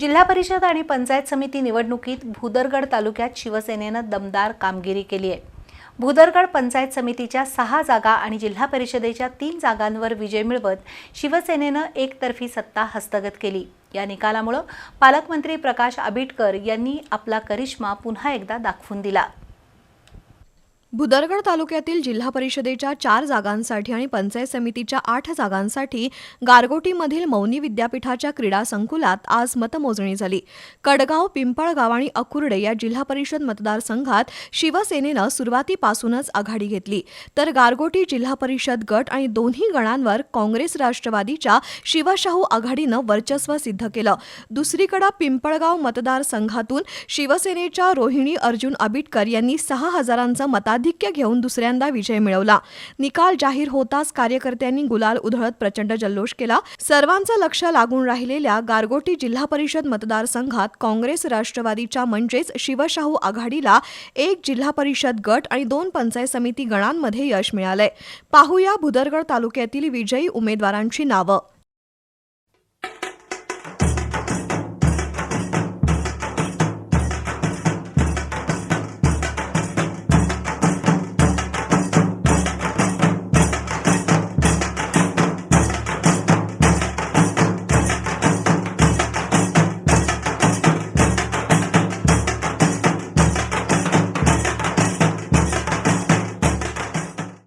जिल्हा परिषद आणि पंचायत समिती निवडणुकीत भूदरगड तालुक्यात शिवसेनेनं दमदार कामगिरी केली आहे. भूदरगड पंचायत समितीच्या सहा जागा आणि जिल्हा परिषदेच्या तीन जागांवर विजय मिळवत शिवसेनेनं एकतर्फी सत्ता हस्तगत केली. या निकालामुळं पालकमंत्री प्रकाश आबिटकर यांनी आपला करिश्मा पुन्हा एकदा दाखवून दिला. भुदरगड तालुक्यातील जिल्हा परिषदेच्या चार जागांसाठी आणि पंचायत समितीच्या आठ जागांसाठी गारगोटीमधील मौनी विद्यापीठाच्या क्रीडा संकुलात आज मतमोजणी झाली. कडगाव पिंपळगाव आणि अकुर्डे या जिल्हा परिषद मतदारसंघात शिवसेनेनं सुरुवातीपासूनच आघाडी घेतली. तर गारगोटी जिल्हा परिषद गट आणि दोन्ही गणांवर काँग्रेस राष्ट्रवादीच्या शिवशाहू आघाडीनं वर्चस्व सिद्ध केलं. दुसरीकडे पिंपळगाव मतदारसंघातून शिवसेनेच्या रोहिणी अर्जुन आबिटकर यांनी सहा हजारांचं आधिक्य घेऊन दुसऱ्यांदा विजय मिळवला. निकाल जाहीर होताच कार्यकर्त्यांनी गुलाल उधळत प्रचंड जल्लोष केला. सर्वांचं लक्ष लागून राहिलेल्या गारगोटी जिल्हा परिषद मतदारसंघात काँग्रेस राष्ट्रवादीच्या म्हणजेच शिवशाहू आघाडीला एक जिल्हा परिषद गट आणि दोन पंचायत समिती गणांमध्ये यश मिळालंय. पाहूया भुदरगड तालुक्यातील विजयी उमेदवारांची नावं.